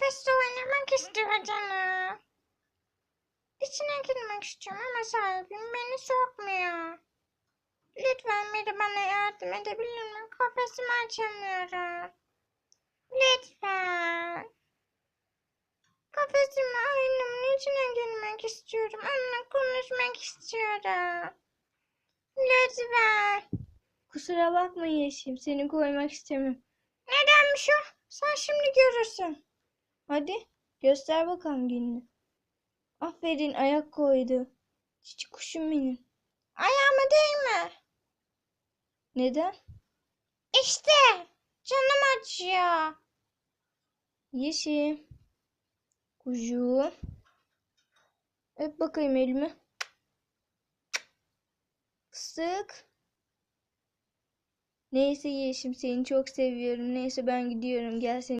Kafeste oynamak istiyor canım. İçine girmek istiyorum ama sahibim beni sokmuyor. Lütfen biri bana yardım edebilir mi? Kafesimi açamıyorum. Lütfen. Kafesime oyunumun içine girmek istiyorum. Onunla konuşmak istiyorum. Lütfen. Kusura bakma Yeşim. Seni koymak istemem. Nedenmiş o? Sen şimdi görürsün. Hadi göster bakalım gününü. Aferin ayak koydu. Çiçek kuşum benim. Ayağıma değme. Neden? İşte canım acıyor. Yeşim. Kucuğum. Öp bakayım elimi. Fıstık. Neyse Yeşim seni çok seviyorum. Neyse ben gidiyorum. Gel seni